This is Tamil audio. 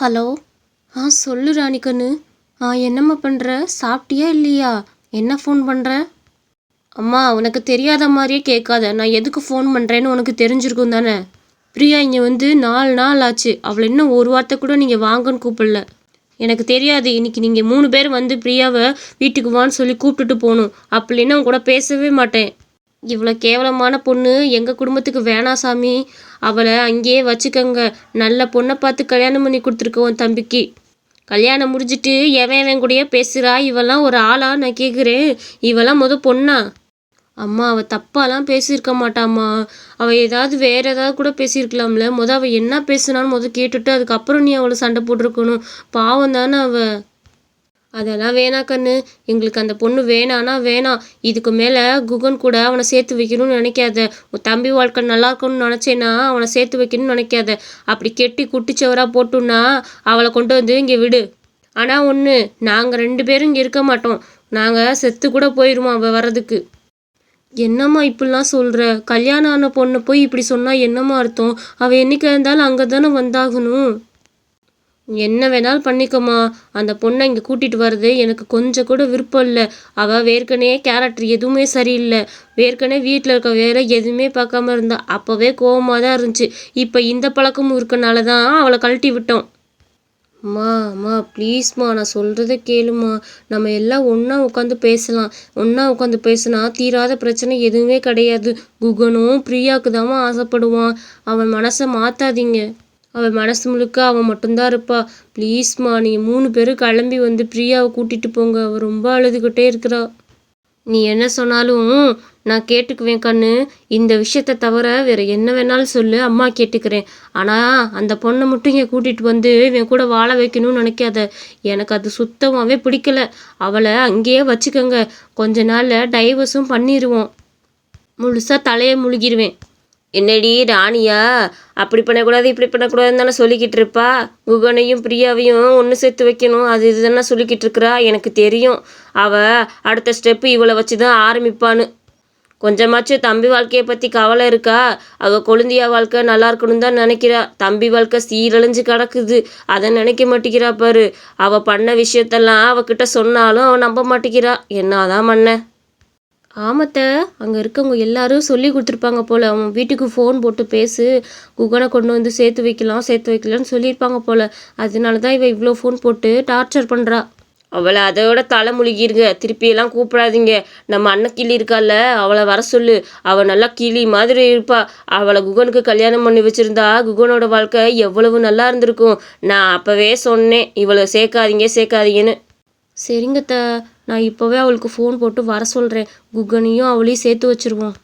ஹலோ? ஆ சொல்லு ராணிக்கண்ணு ஆ என்னம்மா பண்ணுற சாப்பிட்டியா இல்லையா? என்ன ஃபோன் பண்ணுற அம்மா உனக்கு தெரியாத மாதிரியே கேட்காத. நான் எதுக்கு ஃபோன் பண்ணுறேன்னு உனக்கு தெரிஞ்சிருக்கும் தானே? பிரியா இங்கே வந்து நாலு நாள் ஆச்சு. அவளை இன்னும் ஒரு வார்த்தை கூட நீங்கள் வாங்கன்னு கூப்பிடல. எனக்கு தெரியாது. இன்னைக்கு நீங்கள் மூணு பேர் வந்து பிரியாவை வீட்டுக்கு வான்னு சொல்லி கூப்பிட்டுட்டு போகணும். அப்படின்னா உன் கூட பேசவே மாட்டேன். இவ்வளோ கேவலமான பொண்ணு எங்கள் குடும்பத்துக்கு வேணாம் சாமி. அவளை அங்கேயே வச்சுக்கோங்க. நல்ல பொண்ணை பார்த்து கல்யாணம் பண்ணி கொடுத்துருக்கோம் தம்பிக்கு. கல்யாணம் முடிஞ்சிட்டு எவன் எவன் கூடயே பேசுகிறா இவெல்லாம் ஒரு ஆளா நான் கேட்குறேன் இவெல்லாம் முத பொண்ணா. அம்மா அவள் தப்பாலாம் பேசியிருக்க மாட்டாம்மா. அவள் ஏதாவது வேற ஏதாவது கூட பேசியிருக்கலாம்ல. முத அவள் என்ன பேசுனான்னு முத கேட்டுட்டு அதுக்கப்புறம் நீ அவளை சண்டை போட்டிருக்கணும். பாவம் தானே அவள் அதெல்லாம் வேணா கண்ணு. எங்களுக்கு அந்த பொண்ணு வேணான்னா வேணாம் இதுக்கு மேலே குகன் கூட அவனை சேர்த்து வைக்கணும்னு நினைக்காத. உன் தம்பி வாழ்க்கை நல்லா இருக்கணும்னு நினச்சேன்னா அவனை சேர்த்து வைக்கணும்னு நினைக்காத. அப்படி கெட்டி குட்டிச்சவராக போட்டுன்னா அவளை கொண்டு வந்து இங்கே விடு. ஆனால் ஒன்று நாங்கள் ரெண்டு பேரும் இங்கே இருக்க மாட்டோம். நாங்கள் செத்து கூட போயிடுவோம் அவள் வர்றதுக்கு. என்னம்மா இப்படிலாம் சொல்கிற கல்யாணம் ஆன பொண்ணை போய் இப்படி சொன்னால் என்னம்மா அர்த்தம்? அவள் என்னைக்கு இருந்தாலும் அங்கே தானே வந்தாகணும். என்ன வேணாலும் பண்ணிக்கோமா அந்த பொண்ணை இங்கே கூட்டிகிட்டு வர்றது எனக்கு கொஞ்சம் கூட விருப்பம் இல்லை. அவள் வேர்க்கனே கேரக்டர் எதுவுமே சரியில்லை. வேர்க்கனே வீட்டில் இருக்க வேற எதுவுமே பார்க்காம இருந்தா அப்போவே கோவமாக தான் இருந்துச்சு. இப்போ இந்த பழக்கமும் இருக்கனால தான் அவளை கழட்டி விட்டோம். அம்மா அம்மா ப்ளீஸ்மா நான் சொல்கிறத கேளுமா. நம்ம எல்லாம் ஒன்றா உட்காந்து பேசலாம். ஒன்றா உட்காந்து பேசினா தீராத பிரச்சனை எதுவுமே கிடையாது. குகனும் பிரியாவுக்கு தாம்மா ஆசைப்படுவான். அவன் மனசை மாற்றாதீங்க அவள் மனசு முழுக்க அவன் மட்டும்தான் இருப்பா. ப்ளீஸ்மா நீங்கள் மூணு பேரும் கிளம்பி வந்து பிரியாவை கூட்டிகிட்டு போங்க. அவள் ரொம்ப அழுதுகிட்டே இருக்கிறா. நீ என்ன சொன்னாலும் நான் கேட்டுக்குவேன் கண்ணு. இந்த விஷயத்த தவிர வேற என்ன வேணாலும் சொல்லு. அம்மா கேட்டுக்கிறேன். ஆனால் அந்த பொண்ணை மட்டும் இங்கே கூட்டிகிட்டு வந்து இவன் கூட வாழ வைக்கணும்னு நினைக்காத. எனக்கு அது சுத்தமாகவே பிடிக்கல. அவளை அங்கேயே வச்சுக்கோங்க. கொஞ்ச நாளில் டைவர்ஸும் பண்ணிடுவோம் முழுசாக தலையை முழுகிடுவேன் என்னடி ராணியா? அப்படி பண்ணக்கூடாது இப்படி பண்ணக்கூடாதுன்னு தானே சொல்லிக்கிட்டு இருப்பா? குகனையும் பிரியாவையும் ஒன்று சேர்த்து வைக்கணும். அது இதுதானே சொல்லிக்கிட்டு இருக்கிறா. எனக்கு தெரியும். அவள் அடுத்த ஸ்டெப்பு இவளை வச்சு தான் ஆரம்பிப்பான்னு. கொஞ்சமாச்சும் தம்பி வாழ்க்கையை பற்றி கவலை இருக்கா? அவள் கொழுந்தியா வாழ்க்கை நல்லா இருக்கணும் தான் நினைக்கிறா. தம்பி வாழ்க்கை சீரழிஞ்சு கிடக்குது. அதை நினைக்க மாட்டேங்கிறா பாரு. அவள் பண்ண விஷயத்தெல்லாம் அவகிட்ட சொன்னாலும் அவள் நம்ப மாட்டேங்கிறா. என்னதான் பண்ண? ஆமத்த அங்கே இருக்கவங்க எல்லாரும் சொல்லி கொடுத்துருப்பாங்க போல். அவன் வீட்டுக்கு ஃபோன் போட்டு பேசு. குகனை கொண்டு வந்து சேர்த்து வைக்கலாம் சேர்த்து வைக்கலாம்னு சொல்லியிருப்பாங்க போல். அதனால தான் இவள் இவ்வளோ ஃபோன் போட்டு டார்ச்சர் பண்ணுறா அவளை அதோட தலை முழுகிருங்க. திருப்பியெல்லாம் கூப்பிடாதீங்க. நம்ம அண்ணன் கிளி இருக்கால. அவளை வர சொல்லு. அவள் நல்லா கிளி மாதிரி இருப்பா. அவளை குகனுக்கு கல்யாணம் பண்ணி வச்சுருந்தா குகனோட வாழ்க்கை எவ்வளவு நல்லா இருந்திருக்கும். நான் அப்போவே சொன்னேன். இவளை சேர்க்காதீங்க சேர்க்காதீங்கன்னு. சரிங்கத்தா நான் இப்போவே அவளுக்கு ஃபோன் போட்டு வர சொல்கிறேன் குகனையும் அவளையும் சேர்த்து வச்சுருவோம்